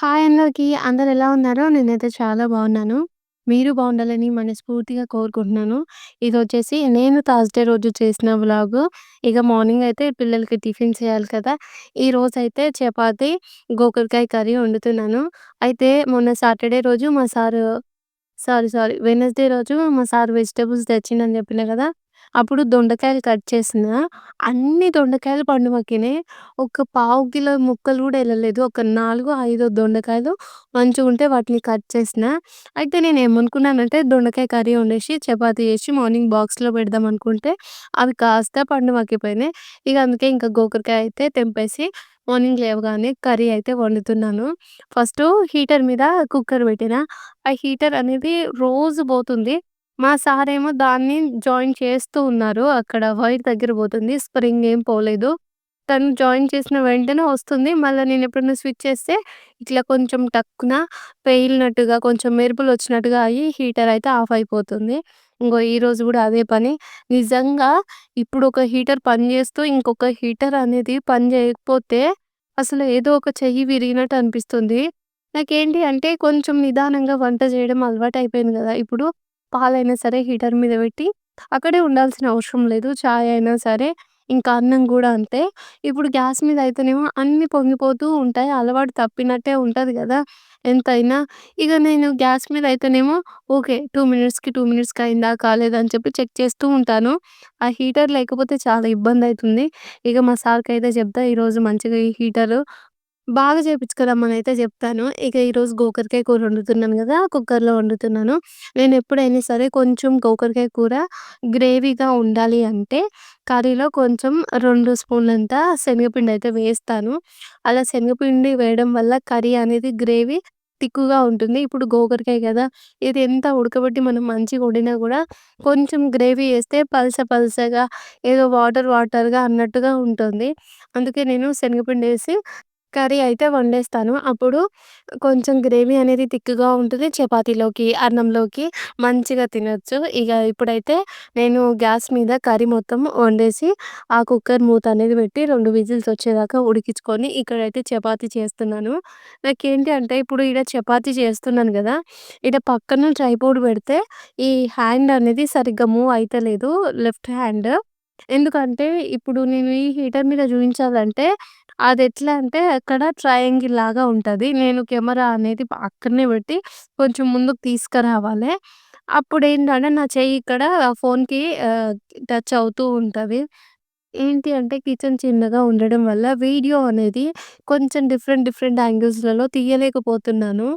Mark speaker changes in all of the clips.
Speaker 1: Hi అందరికి. అందరు ఎలా ఉన్నారో? నేనైతే చాలా బాగున్నాను. మీరు బాగుండాలని మనస్ఫూర్తిగా కోరుకుంటున్నాను. ఇదొచ్చేసి నేను థర్స్‌డే రోజు చేసిన వ్లాగు. ఇక మార్నింగ్ అయితే పిల్లలకి టిఫిన్ చేయాలి కదా! ఈరోజైతే చపాతీ, గోకరకాయ కర్రీ వండుతున్నాను. అయితే మొన్న సాటర్డే రోజు మా సారు సారీ, సారీ వెడ్నెస్‌డే రోజు మా సారు వెజిటబుల్స్ తెచ్చిండని చెప్పిన కదా! అప్పుడు దొండకాయలు కట్ చేసిన అన్ని దొండకాయలు పండు మగ్గినాయి. ఒక పావు కిలో ముక్కలు కూడా వెళ్ళలేదు ఒక నాలుగు ఐదో దొండకాయలు మంచిగుంటే వాటిని కట్ చేసిన. అయితే నేను ఏమనుకున్నానంటే దొండకాయ కర్రీ వండేసి, చపాతి చేసి మార్నింగ్ బాక్స్‌లో పెడదాం అనుకుంటే అవి కాస్త పండు మగ్గిపోయినాయి. ఇక అందుకే ఇంకా గోకరకాయ అయితే తెంపేసి మార్నింగ్ లేవగానే కర్రీ అయితే వండుతున్నాను. ఫస్ట్ హీటర్ మీద కుక్కర్ పెట్టిన. ఆ హీటర్ అనేది రోజు పోతుంది. మా సారేమో దాన్ని జాయిన్ చేస్తూ ఉన్నారు. అక్కడ వైర్ దగ్గర పోతుంది. స్ప్రింగ్ ఏం పోలేదు. తను జాయిన్ చేసిన వెంటనే వస్తుంది. మళ్ళా నేనెప్పుడన్నా స్విచ్ చేస్తే ఇట్లా కొంచెం టక్కున పేలినట్టుగా, కొంచెం మెరుపులొచ్చినట్టుగా అయ్యి హీటర్ అయితే ఆఫ్ అయిపోతుంది. ఇంగో ఈరోజు గూడా అదే పని. నిజంగా ఇప్పుడు ఒక హీటర్ పనిచేస్తూ ఇంకొక హీటర్ అనేది పని చేయకపోతే అసలు ఏదో ఒక చెయ్యి విరిగినట్టు అనిపిస్తుంది. నాకేంటి అంటే కొంచెం నిదానంగా వంట చేయడం అలవాటయిపోయింది గదా! ఇప్పుడు పాలైనా సరే హీటర్ మీద పెట్టి అక్కడే ఉండాల్సిన అవసరం లేదు. చాయ్ అయినా సరే, ఇంకా అన్నం కూడా అంతే. ఇప్పుడు గ్యాస్ మీద అయితేనేమో అన్నీ పొంగిపోతూ ఉంటాయి. అలవాటు తప్పినట్టే ఉంటుంది కదా ఎంతైనా. ఇక నేను గ్యాస్ మీద అయితేనేమో ఓకే. టూ మినిట్స్‌కి, టూ మినిట్స్‌కి అయిందా? కాలేదా? అని చెప్పి చెక్ చేస్తూ ఉంటాను. ఆ హీటర్ లేకపోతే చాలా ఇబ్బంది అవుతుంది ఇక మా సార్కి అయితే చెప్తా ఈరోజు మంచిగా ఈ హీటరు బాగా చేపిచ్చుకురమ్మనయితే జెప్తాను. ఇక ఈరోజు గోకరకాయ కూర వండుతున్నాను గదా! కుక్కర్‌లో వండుతున్నాను. నేనెప్పుడైనా సరే కొంచెం గోకరకాయ కూర గ్రేవీగా ఉండాలి అంటే కర్రీలో కొంచెం 2 స్పూన్లంత శనగపిండయితే వేస్తాను. అలా శనగపిండి వేయడం వల్ల కర్రీ అనేది గ్రేవీ తిక్కుగా ఉంటుంది. ఇప్పుడు గోకరకాయ గదా! ఇది ఎంత ఉడకబెట్టి మనం మంచిగా వండినా గూడా కొంచెం గ్రేవీ ఏస్తే పలస పలసగా ఏదో వాటర్ వాటర్‌గా అన్నట్టుగా ఉంటుంది. అందుకే నేను శనగపిండేసి కర్రీ అయితే వండేస్తాను. అప్పుడు కొంచెం గ్రేవీ అనేది తిక్కుగా ఉంటుంది. చపాతీలోకి, అన్నంలోకి మంచిగా తినొచ్చు. ఇగ ఇప్పుడైతే నేను గ్యాస్ మీద కర్రీ మొత్తం వండేసి, ఆ కుక్కర్ మూత అనేది పెట్టి 2 విజిల్స్ వచ్చేదాకా ఉడికించుకొని ఇక్కడైతే చపాతీ చేస్తున్నాను. నాకేంటి అంటే ఇప్పుడు ఈడ చపాతీ చేస్తున్నాను కదా ఈడ పక్కన ట్రైపోడ్ పెడితే ఈ హ్యాండ్ అనేది సరిగ్గా మూవ్ అయితలేదు. Left hand. ఎందుకంటే ఇప్పుడు నేను ఈ హీటర్ మీద చూయించాలంటే అదెట్లా అంటే అక్కడ ట్రయాంగిల్ లాగా ఉంటది. నేను కెమెరా అనేది అక్కడనే పెట్టి కొంచెం ముందుకు తీసుకురావాలే. అప్పుడేంటంటే నా చెయ్యి ఇక్కడ ఫోన్‌కి ఆహ్, టచ్ అవుతూ ఉంటది. ఏంటి అంటే కిచెన్ చిన్నగా ఉండడం వల్ల వీడియో అనేది కొంచెం డిఫరెంట్ డిఫరెంట్ యాంగిల్స్‌లలో తీయలేకపోతున్నాను.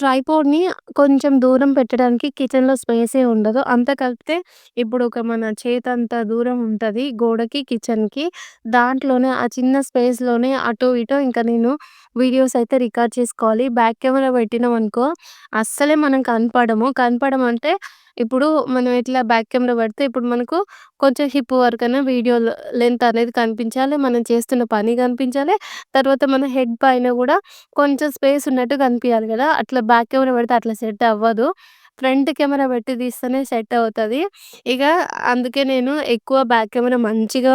Speaker 1: ట్రైపోడ్‌ని కొంచెం దూరం పెట్టడానికి కిచెన్‌లో స్పేసే ఉండదు. అంత కలిపితే ఇప్పుడు ఒక మన చేతంత దూరం ఉంటది గోడకి, కిచెన్‌కి. దాంట్లోనే ఆ చిన్న స్పేస్‌లోనే అటు ఇటు ఇంకా నేను వీడియోస్ అయితే రికార్డ్ చేసుకోవాలి. బ్యాక్ కెమెరా పెట్టినాం అనుకో అస్సలే మనం కనపడము. కనపడమంటే ఇప్పుడు మనం ఇట్లా బ్యాక్ కెమెరా పెడితే ఇప్పుడు మనకు కొంచెం హిప్ వరకన్నా వీడియో లెంత్ అనేది కనిపించాలి. మనం చేస్తున్న పని కనిపించాలి. తర్వాత మన హెడ్ పైన కూడా కొంచెం స్పేస్ ఉన్నట్టు కనిపియాలి కదా అట్లా బ్యాక్ కెమెరా పెడితే అట్లా సెట్ అవ్వదు. ఫ్రంట్ కెమెరా పెట్టి తీస్తేనే సెట్ అవుతుంది ఇక అందుకే నేను ఎక్కువ బ్యాక్ కెమెరా మంచిగా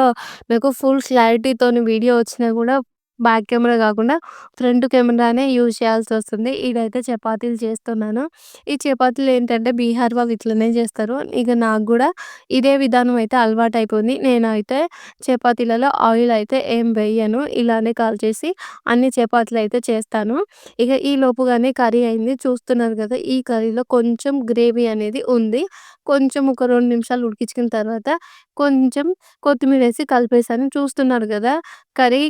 Speaker 1: నాకు ఫుల్ క్లారిటీతోని వీడియో వచ్చినా కూడా బ్యాక్ కెమెరా కాకుండా ఫ్రంట్ కెమెరానే యూజ్ చేయాల్సి వస్తుంది ఈడైతే చపాతీలు చేస్తున్నాను. ఈ చపాతీలు ఏంటంటే బీహార్ వాళ్ళు ఇట్లనే చేస్తారు. ఇక నాకు కూడా ఇదే విధానం అయితే అలవాటయిపోయింది. నేనైతే చపాతీలలో ఆయిల్ అయితే ఏం వేయను. ఇలానే కాల్చేసి అన్ని చపాతీలు అయితే చేస్తాను. ఇక ఈ లోపుగానే కర్రీ అయింది. చూస్తున్నారు కదా ఈ కర్రీలో కొంచెం గ్రేవీ అనేది ఉంది. కొంచెం ఒక రెండు నిమిషాలు ఉడికించుకున్న తర్వాత కొంచెం కొత్తిమీర వేసి కలిపేసాను. చూస్తున్నారు కదా కర్రీ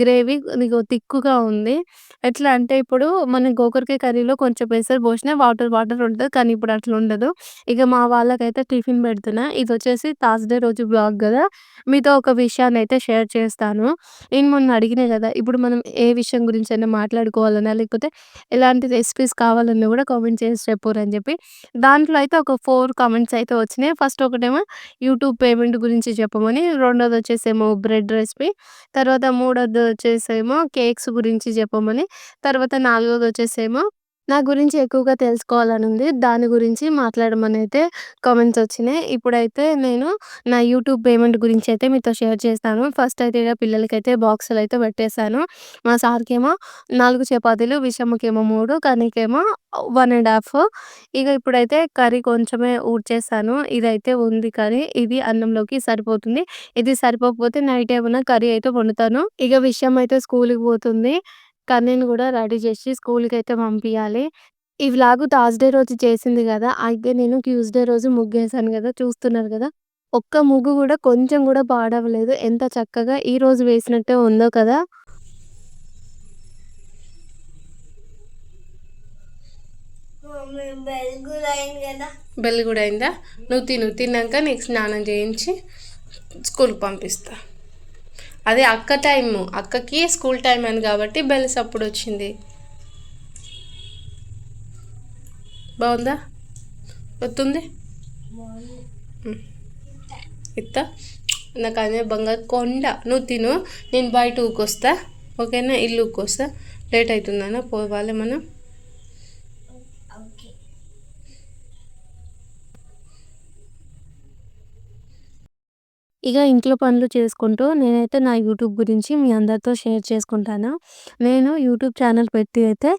Speaker 1: గ్రేవీ ఇదిగో తిక్కుగా ఉంది. ఎట్లా అంటే ఇప్పుడు మన గోకరకాయ కర్రీలో కొంచెం పెసరు పోసినా వాటర్ వాటర్ ఉంటుంది కానీ ఇప్పుడు అట్లా ఉండదు. ఇక మా వాళ్ళకైతే టిఫిన్ పెడుతున్నా. ఇదొచ్చేసి థర్స్‌డే రోజు బ్లాగ్ కదా మీతో ఒక విషయాన్ని అయితే షేర్ చేస్తాను. నేను మొన్న అడిగినా కదా ఇప్పుడు మనం ఏ విషయం గురించి అయినా మాట్లాడుకోవాలన్నా లేకపోతే ఎలాంటి రెసిపీస్ కావాలన్నా కూడా కామెంట్ చేసి చెప్పారని చెప్పి దాంట్లో అయితే ఒక ఫోర్ 4 కామెంట్స్ అయితే వచ్చినాయి. ఫస్ట్ ఒకటేమో యూట్యూబ్ పేమెంట్ గురించి చెప్పమని, రెండోదొచ్చేసేమో బ్రెడ్ రెసిపీ, తర్వాత మూడోదొచ్చేసేమో కేక్స్ గురించి చెప్పమని, తర్వాత నాలుగోదొచ్చేసేమో నా గురించి ఎక్కువగా తెలుసుకోవాలని ఉంది. దాని గురించి మాట్లాడమని అయితే కామెంట్స్ వచ్చినాయి. ఇప్పుడైతే నేను నా యూట్యూబ్ పేమెంట్ గురించి అయితే మీతో షేర్ చేస్తాను. ఫస్ట్ అయితే ఇక పిల్లలకైతే బాక్సులైతే పెట్టేసాను. మా సార్‌కేమో 4 చపాతీలు, విషమ్మకేమో 3, కనీకేమో 1 ½ ఇక ఇప్పుడైతే కర్రీ కొంచెమే ఊడ్చేసాను. ఇదైతే ఉంది కర్రీ. ఇది అన్నంలోకి సరిపోతుంది. ఇది సరిపోకపోతే నైట్ ఏమన్నా కర్రీ అయితే వండుతాను. ఇక విషయం అయితే స్కూల్కి పోతుంది. కర్ణి‌ని గూడా రెడీ చేసి స్కూలుకైతే పంపియాలి. ఈ వ్లాగు థర్స్‌డే రోజు చేసింది గదా! అయితే నేను ట్యూస్‌డే రోజు ముగ్గేసాను గదా! చూస్తున్నారు గదా! ఒక్క ముగ్గు గూడా కొంచెం గూడా పాడవ్వలేదు. ఎంత చక్కగా ఈరోజు వేసినట్టే ఉందో కదా!
Speaker 2: మమ్మీ బెల్ కూడా
Speaker 1: గూడా అయిందా? నువ్వు తిను. తిన్నాక నీకు స్నానం చేయించి స్కూలుకి పంపిస్తా. అదే అక్క టైము. అక్కకి స్కూల్ టైం అని కాబట్టి బెల్ సప్పుడొచ్చింది. వచ్చింది బాగుందా వస్తుంది ఇత్త నాకు అదే బంగారు కొండ. నువ్వు తిను. నేను బయట ఊకొస్తా. ఓకేనా? ఇల్లు ఊకొస్తా. లేట్ అవుతుందనా పోవాలి మనం.
Speaker 2: ఓకే
Speaker 1: ఇక ఇంట్లో పనులు చేసుకుంటూ నేనైతే నా యూట్యూబ్ గురించి మీ అందరితో షేర్ చేసుకుంటాను. నేను యూట్యూబ్ ఛానల్ పెట్టి అయితే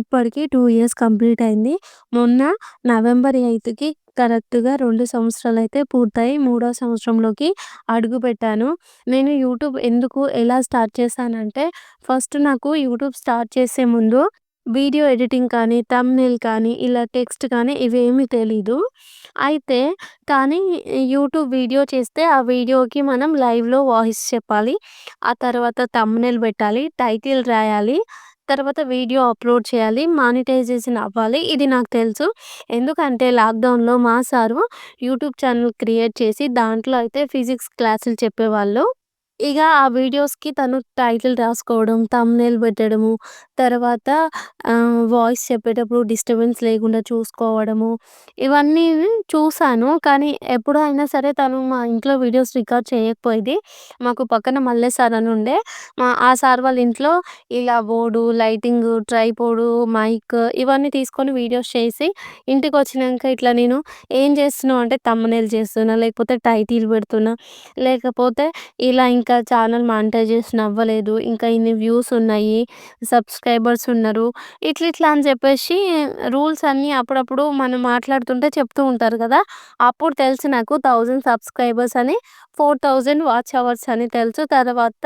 Speaker 1: ఇప్పటికీ టూ ఇయర్స్ కంప్లీట్ అయింది. మొన్న నవంబర్ ఎయిత్కి కరెక్ట్‌గా రెండు సంవత్సరాలు అయితే పూర్తయి మూడో సంవత్సరంలోకి అడుగుపెట్టాను. నేను యూట్యూబ్ ఎందుకు, ఎలా స్టార్ట్ చేశానంటే ఫస్ట్ నాకు యూట్యూబ్ స్టార్ట్ చేసే ముందు వీడియో ఎడిటింగ్ కానీ, తమ్నేల్ కానీ, ఇలా టెక్స్ట్ కానీ ఇవేమీ తెలీదు. అయితే కానీ యూట్యూబ్ వీడియో చేస్తే ఆ వీడియోకి మనం లైవ్‌లో వాయిస్ చెప్పాలి. ఆ తర్వాత తమ్నేల్ పెట్టాలి. టైటిల్ రాయాలి. తర్వాత వీడియో అప్‌లోడ్ చేయాలి. మానిటైజేషన్ అవ్వాలి. ఇది నాకు తెలుసు. ఎందుకంటే లాక్‌డౌన్‌లో మా సారు యూట్యూబ్ ఛానల్ క్రియేట్ చేసి దాంట్లో అయితే ఫిజిక్స్ క్లాసులు చెప్పేవాళ్ళు. ఇక ఆ వీడియోస్‌కి తను టైటిల్ రాసుకోవడం, థంబ్‌నెయిల్ పెట్టడము, తర్వాత ఆహ్, వాయిస్ చెప్పేటప్పుడు డిస్టర్బెన్స్ లేకుండా చూసుకోవడము, ఇవన్నీ చూసాను. కానీ ఎప్పుడైనా సరే తను మా ఇంట్లో వీడియోస్ రికార్డ్ చేయకపోయేది. మాకు పక్కన మల్లేష్ సార్ అని ఉండే. మా ఆ సార్ వాళ్ళ ఇంట్లో ఇలా బోర్డు, లైటింగు, ట్రైపోడు, మైక్ ఇవన్నీ తీసుకొని వీడియోస్ చేసి ఇంటికొచ్చినంక ఇట్లా నేను ఏం చేస్తున్నావు అంటే థంబ్‌నెయిల్ చేస్తున్నా, లేకపోతే టైటిల్ పెడుతున్నా, లేకపోతే ఇలా ఇంకా ఇంకా ఛానల్ మానిటైజేషన్ అవ్వలేదు. ఇంకా ఇన్ని వ్యూస్ ఉన్నాయి. సబ్స్క్రైబర్స్ ఉన్నారు. ఇట్లా ఇట్లా అని చెప్పేసి రూల్స్ అన్నీ అప్పుడప్పుడు మనం మాట్లాడుతుంటే చెప్తూ ఉంటారు కదా! అప్పుడు తెలుసు నాకు థౌజండ్ సబ్స్క్రైబర్స్ అని, 4000 వాచ్ అవర్స్ అని తెలుసు. తర్వాత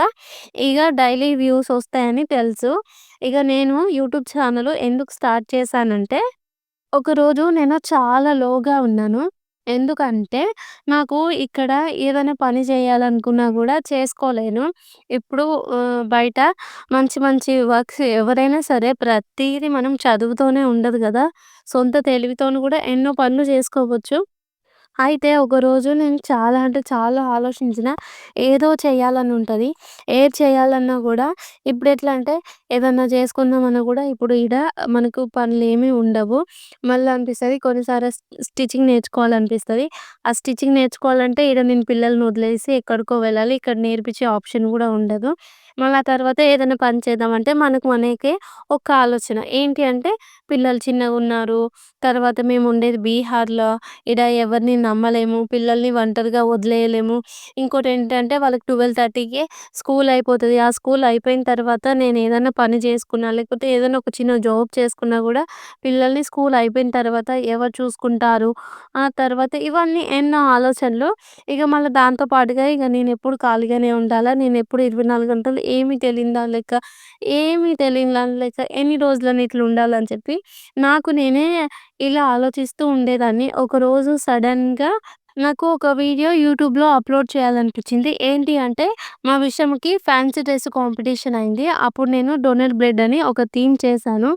Speaker 1: ఇక డైలీ వ్యూస్ వస్తాయని తెలుసు. ఇక నేను యూట్యూబ్ ఛానల్ ఎందుకు స్టార్ట్ చేశానంటే ఒకరోజు నేను చాలా లోగా ఉన్నాను. ఎందుకంటే నాకు ఇక్కడ ఏదైనా పని చేయాలనుకున్నా గూడా చేసుకోలేను. ఇప్పుడు ఆహ్, బయట మంచి మంచి వర్క్స్ ఎవరైనా సరే ప్రతీది మనం చదువుతోనే ఉండదు గదా! సొంత తెలివితోని గూడా ఎన్నో పనులు చేసుకోవచ్చు. అయితే ఒకరోజు నేను చాలా అంటే చాలా ఆలోచించిన. ఏదో చేయాలని ఉంటుంది ఏది చేయాలన్నా కూడా ఇప్పుడు ఎట్లా అంటే ఏదన్నా చేసుకుందామన్నా కూడా ఇప్పుడు ఈడ మనకు పనులు ఏమీ ఉండవు. మళ్ళీ అనిపిస్తుంది కొన్నిసార్లు స్టిచ్చింగ్ నేర్చుకోవాలనిపిస్తుంది ఆ స్టిచ్చింగ్ నేర్చుకోవాలంటే ఈడ నేను పిల్లల్ని వదిలేసి ఎక్కడికో వెళ్ళాలి. ఇక్కడ నేర్పించే ఆప్షన్ కూడా ఉండదు. మళ్ళీ ఆ తర్వాత ఏదైనా పని చేద్దామంటే మనకు మనకే ఒక ఆలోచన. ఏంటి అంటే పిల్లలు చిన్నగా ఉన్నారు తర్వాత మేము ఉండేది బీహార్‌లో. ఈడ ఎవరిని నమ్మలేము. పిల్లల్ని ఒంటరిగా వదిలేయలేము. ఇంకోటి ఏంటంటే వాళ్ళకి 12:30కే స్కూల్ అయిపోతుంది ఆ స్కూల్ అయిపోయిన తర్వాత నేను ఏదైనా పని చేసుకున్నా, లేకపోతే ఏదైనా ఒక చిన్న జాబ్ చేసుకున్నా కూడా పిల్లల్ని స్కూల్ అయిపోయిన తర్వాత ఎవరు చూసుకుంటారు? ఆ తర్వాత ఇవన్నీ ఎన్నో ఆలోచనలు. ఇక మళ్ళీ దాంతో పాటుగా నేను ఎప్పుడు ఖాళీగానే ఉండాలా? నేను ఎప్పుడు ఇరవై నాలుగు గంటలు ఏమీ తెలియదా లేక లెక్క, ఏమీ తెలియదా లేక లెక్క ఎన్ని రోజులని ఇట్లా ఉండాలని చెప్పి నాకు నేనే ఇలా ఆలోచిస్తూ ఉండేదాన్ని. ఒకరోజు సడెన్‌గా నాకు ఒక వీడియో యూట్యూబ్‌లో అప్‌లోడ్ చేయాలనిపించింది. ఏంటి అంటే మా విషయంకి ఫ్యాన్సీ డ్రెస్ కాంపిటీషన్ అయింది. అప్పుడు నేను డోనెట్ బ్రెడ్ అని ఒక థీమ్ చేశాను.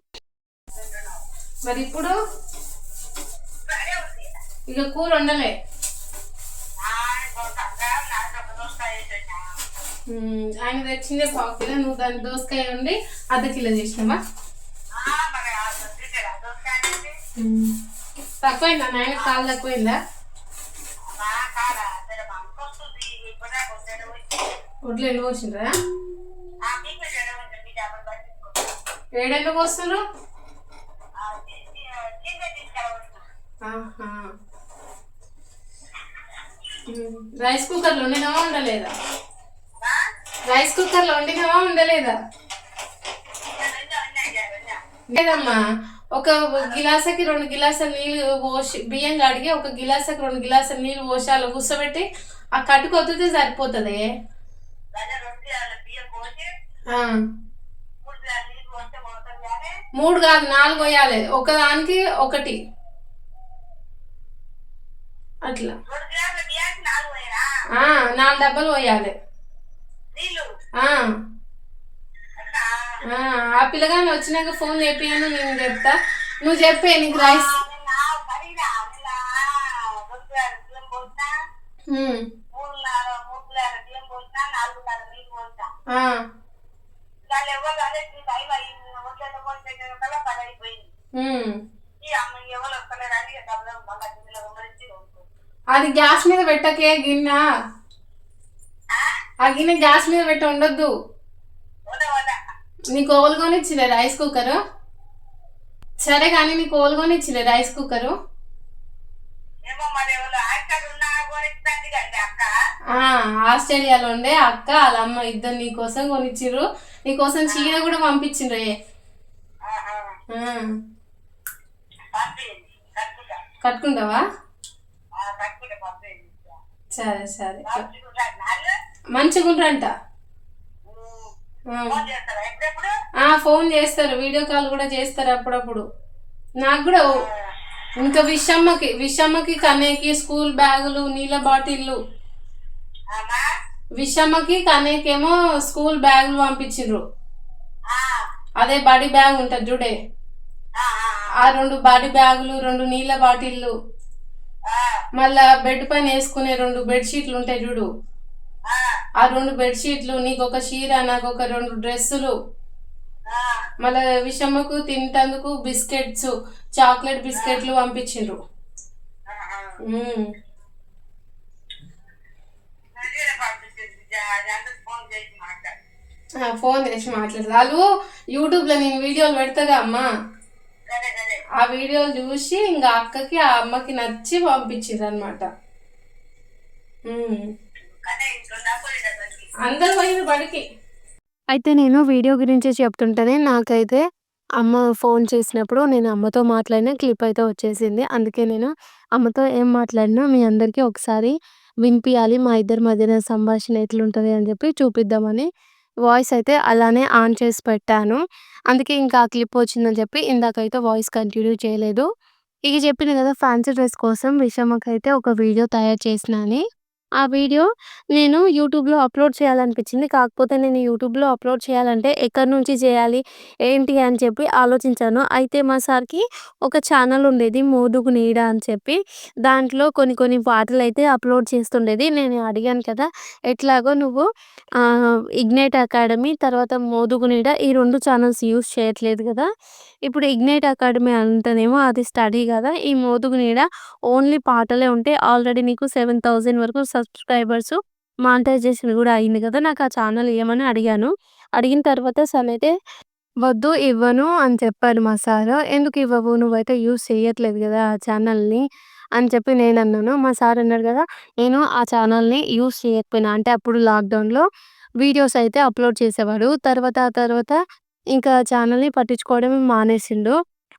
Speaker 1: మరి ఇప్పుడు ఇక కూర వండలే. హ్మ్. ఆయన తెచ్చిందే పావు కిలో. నువ్వు దాన్ని దోసకాయ వండి అర్ధ కిలో చేసినావా? తక్కువైందా నాయనకి కాలు తక్కువైందా? ఒడ్లు ఎండు పోసిండ్రా? ఏడెండు పోస్తున్నారు?
Speaker 3: రైస్ కుక్కర్లో వండినావా ఉండలేదా రైస్ కుక్కర్లో వండినావా ఉండలేదా లేదమ్మా ఒక గిలాసకి రెండు గిలాసుల నీళ్ళు పోసి బియ్యం కడిగి ఒక గిలాసకి రెండు గిలాసుల నీళ్ళు పోసి అలా కూర్చోబెట్టి ఆ కట్టుకు వద్దితే సరిపోతుంది. మూడు కాదు నాలుగు పోయాలి. ఒకదానికి ఒకటి. అట్లా. నాలుగు డబ్బలు పోయాలి. ఆ. పిల్లగాని వచ్చినాక ఫోన్ చేపియను నేను చెప్తా. నువ్వు చెప్పే నీకు రైస్. అది గ్యాస్ మీద పెట్టకే గిన్నె. ఆ గిన్నె గ్యాస్ మీద పెట్టి ఉండొద్దు. నీకు ఓలు కొనిచ్చిలే రైస్ కుక్కర్? సరే కానీ నీకు ఓలు కొనిచ్చిలే రైస్ కుక్కర్? ఆస్ట్రేలియాలో ఉండే అక్క వాళ్ళ అమ్మ ఇద్దరు నీ కోసం కొనిచ్చిర్రు. నీ కోసం చీర కూడా పంపించిండ్రు. కట్టుకుంటావా? సరే సరే. మంచిగుండ్రంట ఆ. ఆ ఫోన్ చేస్తారు? వీడియో కాల్ కూడా చేస్తారు అప్పుడప్పుడు. నాకు కూడా ఇంకా విషమ్మకి విషమ్మకి కన్నయ్యకి స్కూల్ బ్యాగులు నీళ్ళ బాటిళ్ళు విషమ్మకి కన్నయ్యకేమో స్కూల్ బ్యాగులు పంపించిండ్రు. అదే బడి బ్యాగ్ ఉంటుంది చూడే ఆ రెండు బడి బ్యాగులు రెండు నీళ్ళ బాటిళ్ళు మళ్ళా బెడ్ పైన వేసుకునే రెండు బెడ్షీట్లు ఉంటాయి చూడు ఆ రెండు బెడ్షీట్లు నీకు ఒక చీర నాకు ఒక రెండు డ్రెస్సులు. మళ్ళా విషమ్మకు తింటందుకు బిస్కెట్స్ చాక్లెట్ బిస్కెట్లు పంపించిండ్రు. ఫోన్ చేసి మాట్లాడదు వాళ్ళు యూట్యూబ్లో నేను వీడియోలు పెడతాగా అమ్మా. ఆ వీడియోలు చూసి ఇంకా అక్కకి ఆ అమ్మకి నచ్చి పంపించిండ్రు అనమాట అందరు పోయిండ్రు బడికి
Speaker 1: అయితే నేను వీడియో గురించి చెప్తుంటేనే నాకైతే అమ్మ ఫోన్ చేసినప్పుడు నేను అమ్మతో మాట్లాడిన క్లిప్ అయితే వచ్చేసింది. అందుకే నేను అమ్మతో ఏం మాట్లాడినా మీ అందరికీ ఒకసారి వినిపియాలి. మా ఇద్దరి మధ్యన సంభాషణ ఎట్లుంటది అని చెప్పి చూపిద్దామని వాయిస్ అయితే అలానే ఆన్ చేసి పెట్టాను. అందుకే ఇంకా ఆ క్లిప్ వచ్చిందని చెప్పి ఇందాకైతే వాయిస్ కంటిన్యూ చేయలేదు. ఇక చెప్పిన కదా ఫ్యాన్సీ డ్రెస్ కోసం విషమ్మకైతే ఒక వీడియో తయారు చేసినా అని. ఆ వీడియో నేను యూట్యూబ్‌లో అప్‌లోడ్ చేయాలనిపించింది. కాకపోతే నేను యూట్యూబ్‌లో అప్‌లోడ్ చేయాలంటే ఎక్కడి నుంచి చేయాలి? ఏంటి? అని చెప్పి ఆలోచించాను. అయితే మా సార్‌కి ఒక ఛానల్ ఉండేది 'మోదుగు నీడ' అని చెప్పి. దాంట్లో కొన్ని కొన్ని పాటలు అయితే అప్‌లోడ్ చేస్తుండేది. నేను అడిగాను కదా! ఎట్లాగో నువ్వు 'ఇగ్నైట్ అకాడమీ' తర్వాత 'మోదుగు నీడ' ఈ రెండు ఛానల్స్ యూస్ చేయట్లేదు కదా! ఇప్పుడు 'ఇగ్నైట్ అకాడమీ' అంటేనేమో అది స్టడీ కదా! ఈ 'మోదుగు నీడ' ఓన్లీ పాటలే ఉంటే ఆల్రెడీ నీకు 7000 వరకు సబ్స్క్రైబర్స్ మానిటైజేషన్ కూడా అయింది కదా! నాకు ఆ ఛానల్ ఏమని అడిగాను. అడిగిన తర్వాత సార్ అయితే వద్దు ఇవ్వను అని చెప్పారు మా సారు. ఎందుకు ఇవ్వవు? నువ్వైతే యూజ్ చేయట్లేదు కదా! ఆ ఛానల్‌ని అని చెప్పి నేను అన్నాను మా సార్ అన్నాడు కదా! నేను ఆ ఛానల్‌ని యూజ్ చేయకపోయినా అంటే అప్పుడు లాక్‌డౌన్‌లో వీడియోస్ అయితే అప్‌లోడ్ చేసేవాడు. తర్వాత ఆ తర్వాత ఇంకా ఛానల్‌ని పట్టించుకోవడమే మానేసిండు.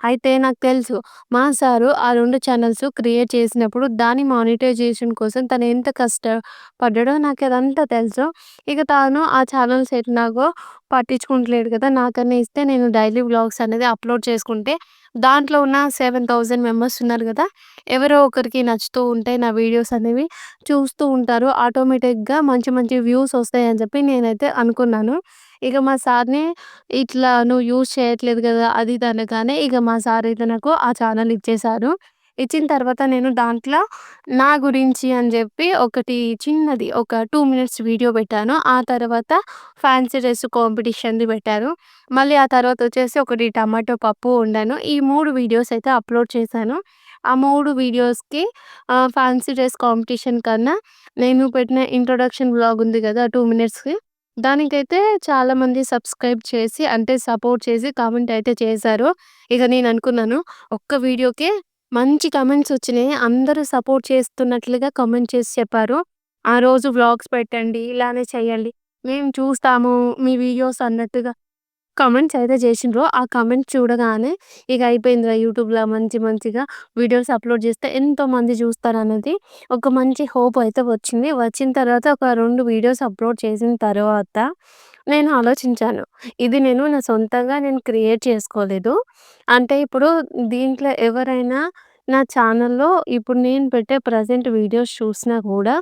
Speaker 1: అయితే నాకు తెలుసు మా సారు ఆ రెండు ఛానల్స్ క్రియేట్ చేసినప్పుడు దాని మానిటైజేషన్ కోసం తను ఎంత కష్టపడ్డాడో నాకు అదంతా తెలుసు. ఇక తాను ఆ ఛానల్స్ ఎట్లాగో పట్టించుకుంటలేడు కదా! నాకన్నా ఇస్తే నేను డైలీ వ్లాగ్స్ అనేది అప్‌లోడ్ చేసుకుంటే దాంట్లో ఉన్న 7000 మెంబర్స్ ఉన్నారు కదా! ఎవరో ఒకరికి నచ్చుతూ ఉంటాయి నా వీడియోస్ అనేవి చూస్తూ ఉంటారు. ఆటోమేటిక్‌గా మంచి మంచి వ్యూస్ వస్తాయని చెప్పి నేనైతే అనుకున్నాను. ఇక మా సార్‌ని ఇట్లా నువ్వు యూజ్ చేయట్లేదు కదా! అది ఇది అనగానే ఇక మా సార్ అయితే నాకు ఆ ఛానల్ ఇచ్చేసారు. ఇచ్చిన తర్వాత నేను దాంట్లో నా గురించి అని చెప్పి ఒకటి చిన్నది ఒక టూ మినిట్స్ వీడియో పెట్టాను. ఆ తర్వాత ఫ్యాన్సీ డ్రెస్ కాంపిటీషన్‌ది పెట్టాను మళ్ళీ ఆ తర్వాత వచ్చేసి ఒకటి టమాటో పప్పు వండాను. ఈ మూడు వీడియోస్ అయితే అప్‌లోడ్ చేశాను. ఆ మూడు వీడియోస్‌కి ఫ్యాన్సీ డ్రెస్ కాంపిటీషన్ కన్నా నేను పెట్టిన ఇంట్రొడక్షన్ బ్లాగ్ ఉంది కదా! టూ మినిట్స్కి దానికైతే చాలామంది సబ్స్క్రైబ్ చేసి అంటే సపోర్ట్ చేసి కామెంట్ అయితే చేశారు. ఇక నేను అనుకున్నాను ఒక్క వీడియోకే మంచి కమెంట్స్ వచ్చినాయి. అందరూ సపోర్ట్ చేస్తున్నట్లుగా కామెంట్ చేసి చెప్పారు. ఆ రోజు వ్లాగ్స్ పెట్టండి. ఇలానే చేయండి. మేము చూస్తాము మీ వీడియోస్ అన్నట్టుగా కామెంట్స్ అయితే చేసిండ్రు. ఆ కామెంట్స్ చూడగానే ఇక అయిపోయిందిరా యూట్యూబ్‌లో మంచి మంచిగా వీడియోస్ అప్‌లోడ్ చేస్తే ఎంతోమంది చూస్తారన్నది ఒక మంచి హోప్ అయితే వచ్చింది. వచ్చిన తర్వాత ఒక రెండు వీడియోస్ అప్‌లోడ్ చేసిన తర్వాత నేను ఆలోచించాను. ఇది నేను నా సొంతంగా నేను క్రియేట్ చేసుకోలేదు. అంటే ఇప్పుడు దీంట్లో ఎవరైనా నా ఛానల్‌లో ఇప్పుడు నేను పెట్టే ప్రెజెంట్ వీడియోస్ చూసినా కూడా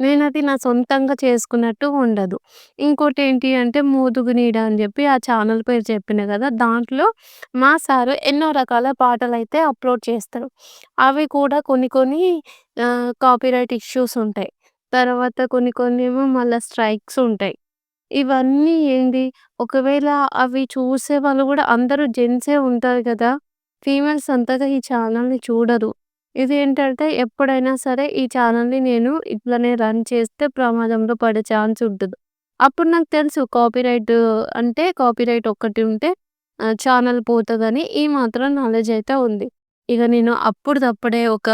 Speaker 1: నేనది నా సొంతంగా చేసుకున్నట్టు ఉండదు. ఇంకోటేంటి అంటే మోదుగు నీడ అని చెప్పి ఆ ఛానల్ పేరు చెప్పిన కదా! దాంట్లో మా సారు ఎన్నో రకాల పాటలైతే అప్‌లోడ్ చేస్తారు. అవి కూడా కొన్ని కొన్ని ఆహ్, కాపీరైట్ ఇష్యూస్ ఉంటాయి. తర్వాత కొన్ని కొన్ని ఏమో మళ్ళా స్ట్రైక్స్ ఉంటాయి. ఇవన్నీ ఏంటి ఒకవేళ అవి చూసేవాళ్ళు కూడా అందరూ జెంట్సే ఉంటారు కదా! ఫీమేల్స్ అంతగా ఈ ఛానల్‌ని చూడరు. ఏంటంటే ఎప్పుడైనా సరే ఈ ఛానల్‌ని నేను ఇట్లానే రన్ చేస్తే ప్రమాదంలో పడే ఛాన్స్ ఉంటుంది అప్పుడు నాకు తెలుసు కాపీరైట్ అంటే కాపీరైట్ ఒక్కటి ఉంటే ఛానల్ పోతుందని ఈ మాత్రం నాలెడ్జ్ అయితే ఉంది. ఇక నేను అప్పుడిదప్పుడే ఒక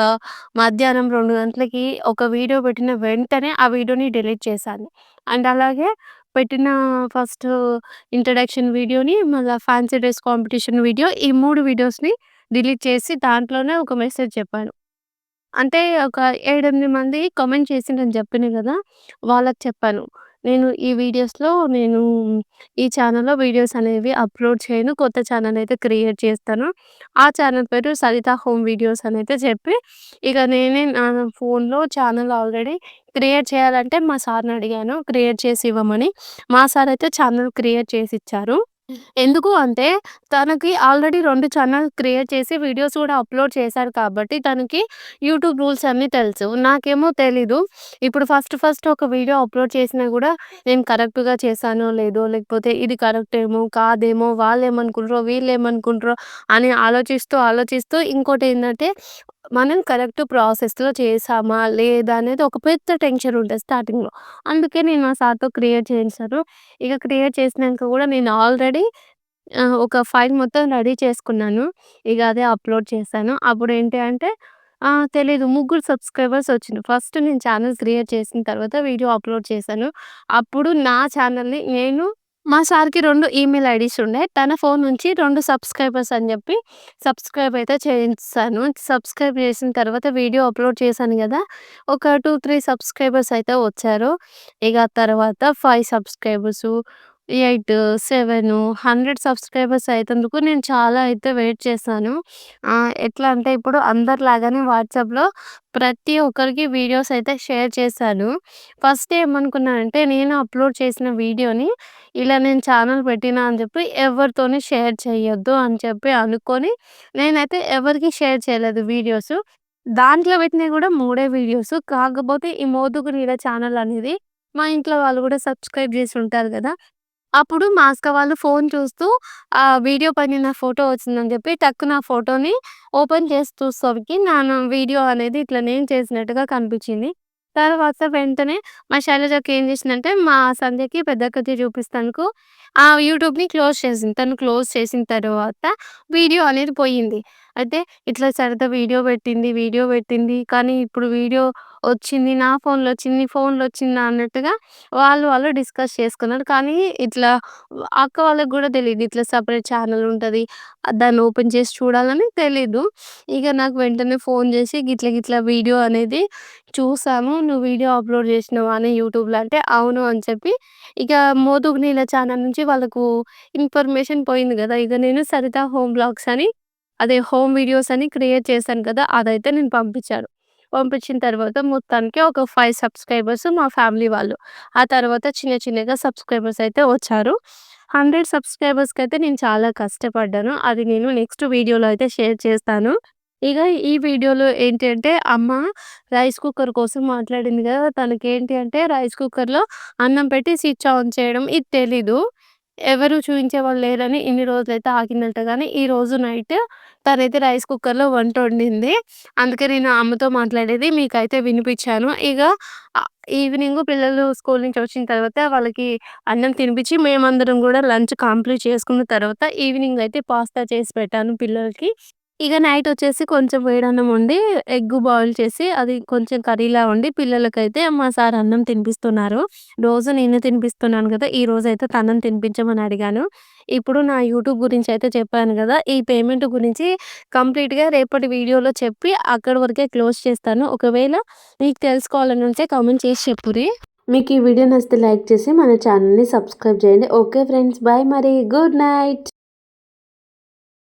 Speaker 1: మధ్యాహ్నం రెండు గంటలకి ఒక వీడియో పెట్టిన వెంటనే ఆ వీడియోని డిలీట్ చేశాను. అండ్ అలాగే పెట్టిన ఫస్ట్ ఇంట్రడక్షన్ వీడియోని మళ్ళా ఫ్యాన్సీ డ్రెస్ కాంపిటీషన్ వీడియో ఈ 3 వీడియోస్‌ని డిలీట్ చేసి దాంట్లోనే ఒక మెసేజ్ చెప్పాను. అంటే ఒక 7, 8 మంది కామెంట్ చేసిండ్రని చెప్పిన కదా! వాళ్ళకి చెప్పాను. నేను ఈ వీడియోస్‌లో నేను ఈ ఛానల్‌లో వీడియోస్ అనేవి అప్‌లోడ్ చేయను. కొత్త ఛానల్ అయితే క్రియేట్ చేస్తాను. ఆ ఛానల్ పేరు సరిత హోమ్ వీడియోస్ అనైతే చెప్పి ఇక నేనే నా ఫోన్‌లో ఛానల్ ఆల్రెడీ క్రియేట్ చేయాలంటే మా సార్‌ని అడిగాను. క్రియేట్ చేసి ఇవ్వమని. మా సార్ అయితే ఛానల్ క్రియేట్ చేసిచ్చారు. ఎందుకు అంటే తనకి ఆల్రెడీ 2 ఛానల్ క్రియేట్ చేసి వీడియోస్ కూడా అప్‌లోడ్ చేశారు కాబట్టి తనకి యూట్యూబ్ రూల్స్ అన్నీ తెలుసు. నాకేమో తెలీదు. ఇప్పుడు ఫస్ట్ ఫస్ట్ ఒక వీడియో అప్‌లోడ్ చేసినా కూడా నేను కరెక్ట్‌గా చేశానో లేదో లేకపోతే ఇది కరెక్ట్ ఏమో కాదేమో వాళ్ళేమనుకుంటారో వీళ్ళేమనుకుంటారో అని ఆలోచిస్తూ ఆలోచిస్తూ ఇంకోటేందంటే మనం కరెక్ట్ ప్రాసెస్‌లో చేశామా లేదా అనేది ఒక పెద్ద టెన్షన్ ఉంటది స్టార్టింగ్‌లో. అందుకే నేను మా సార్‌తో క్రియేట్ చేయించాను. ఇక క్రియేట్ చేసినాక కూడా నేను ఆల్రెడీ ఆహ్, ఒక ఫైల్ మొత్తం రెడీ చేసుకున్నాను. ఇక అదే అప్‌లోడ్ చేశాను. అప్పుడేంటి అంటే ఆహ్, తెలీదు ముగ్గురు సబ్స్క్రైబర్స్ వచ్చిండ్రు. ఫస్ట్ నేను ఛానల్ క్రియేట్ చేసిన తర్వాత వీడియో అప్‌లోడ్ చేశాను. అప్పుడు నా ఛానల్‌ని నేను మా సార్‌కి 2 ఈమెయిల్ ఐడీస్ ఉండే. తన ఫోన్ నుంచి 2 సబ్స్క్రైబర్స్ అని చెప్పి సబ్స్క్రైబ్ అయితే చేయించాను. సబ్స్క్రైబ్ చేసిన తర్వాత వీడియో అప్‌లోడ్ చేశాను కదా! ఒక 2, 3 సబ్స్క్రైబర్స్ అయితే వచ్చారు. ఇక తర్వాత 5 సబ్స్క్రైబర్సు, 8, 7, 100 సబ్స్క్రైబర్స్ అయ్యేందుకు నేను చాలా అయితే వెయిట్ చేశాను. ఆహ్, ఎట్లా అంటే ఇప్పుడు అందరిలాగానే వాట్సాప్‌లో ప్రతి ఒక్కరికి వీడియోస్ అయితే షేర్ చేశాను. ఫస్ట్ ఏమనుకున్నానంటే నేను అప్‌లోడ్ చేసిన వీడియోని ఇలా నేను ఛానల్ పెట్టినా అని చెప్పి ఎవరితోని షేర్ చేయొద్దు అని చెప్పి అనుకోని నేనైతే ఎవరికీ షేర్ చేయలేదు వీడియోసు. దాంట్లో పెట్టినయి కూడా మూడే వీడియోసు. కాకపోతే ఈ మోదుగు నీడ ఛానల్ అనేది మా ఇంట్లో వాళ్ళు కూడా సబ్స్క్రైబ్ చేసి ఉంటారు కదా! అప్పుడు మా అక్క వాళ్ళు ఫోన్ చూస్తూ ఆ వీడియో పైన నా ఫోటో వచ్చిందని చెప్పి టక్కున ఆ ఫోటోని ఓపెన్ చేసి చూసేసరికి నా వీడియో అనేది ఇట్లా నేను చేసినట్టుగా కనిపించింది. తర్వాత వెంటనే మా శైలజకి ఏం చేసిందంటే మా సంధ్యకి పెద్దక్కకి చూపిస్తాను ఆ యూట్యూబ్‌ని క్లోజ్ చేసింది. తను క్లోజ్ చేసిన తర్వాత వీడియో అనేది పోయింది. అయితే ఇట్లా సరిత వీడియో పెట్టింది, వీడియో పెట్టింది. కానీ ఇప్పుడు వీడియో వచ్చింది. నా ఫోన్‌లో వచ్చింది. ఫోన్‌లో వచ్చింది అన్నట్టుగా వాళ్ళు వాళ్ళు డిస్కస్ చేసుకున్నారు. కానీ ఇట్లా అక్క వాళ్ళకి కూడా తెలియదు ఇట్లా సపరేట్ ఛానల్ ఉంటుంది దాన్ని ఓపెన్ చేసి చూడాలని తెలీదు. ఇక నాకు వెంటనే ఫోన్ చేసి గిట్ల గిట్ల వీడియో అనేది చూసాము. నువ్వు వీడియో అప్‌లోడ్ చేసినావా అని యూట్యూబ్‌లో అంటే అవును అని చెప్పి ఇక మోదుగు ఛానల్ నుంచి వాళ్ళకు ఇన్ఫర్మేషన్ పోయింది కదా! ఇక నేను సరిత హోమ్ బ్లాగ్స్ అని అదే హోమ్ వీడియోస్ అని క్రియేట్ చేశాను కదా! అదైతే నేను పంపించాను. పంపించిన తర్వాత మొత్తానికి ఒక ఫైవ్ సబ్స్క్రైబర్స్ మా ఫ్యామిలీ వాళ్ళు. ఆ తర్వాత చిన్న చిన్నగా సబ్స్క్రైబర్స్ అయితే వచ్చారు. హండ్రెడ్ సబ్స్క్రైబర్స్కి అయితే నేను చాలా కష్టపడ్డాను. అది నేను నెక్స్ట్ వీడియోలో అయితే షేర్ చేస్తాను. ఇక ఈ వీడియోలో ఏంటి అంటే అమ్మ రైస్ కుక్కర్ కోసం మాట్లాడింది కదా! తనకేంటి అంటే రైస్ కుక్కర్‌లో అన్నం పెట్టి స్విచ్ ఆన్ చేయడం ఇది తెలీదు. ఎవరు చూయించేవాళ్ళు లేరని ఇన్ని రోజులైతే ఆగిందంట ఈ రోజు నైట్ తనైతే రైస్ కుక్కర్‌లో వంట వండింది. అందుకే నేను అమ్మతో మాట్లాడేది మీకైతే వినిపించాను. ఇక ఈవినింగ్ పిల్లలు స్కూల్ నుంచి వచ్చిన తర్వాత వాళ్ళకి అన్నం తినిపించి మేమందరం కూడా లంచ్ కంప్లీట్ చేసుకున్న తర్వాత ఈవినింగ్ అయితే పాస్తా చేసి పెట్టాను పిల్లలకి. ఇక నైట్ వచ్చేసి కొంచెం వేడన్నం వండి ఎగ్ బాయిల్ చేసి అది కొంచెం కర్రీలా వండి పిల్లలకైతే మా సార్ అన్నం తినిపిస్తున్నారు. రోజు నేను తినిపిస్తున్నాను కదా! ఈ అయితే తనని తినిపించమని అడిగాను. ఇప్పుడు నా యూట్యూబ్ గురించి అయితే చెప్పాను కదా! ఈ పేమెంట్ గురించి కంప్లీట్‌గా రేపటి వీడియోలో చెప్పి అక్కడి వరకే క్లోజ్ చేస్తాను. ఒకవేళ మీకు తెలుసుకోవాలని ఉంటే కామెంట్ చేసి చెప్పుర్రి. మీకు ఈ వీడియో నచ్చితే లైక్ చేసి మన ఛానల్‌ని సబ్స్క్రైబ్ చేయండి. Okay friends. బాయ్ మరి. Good night.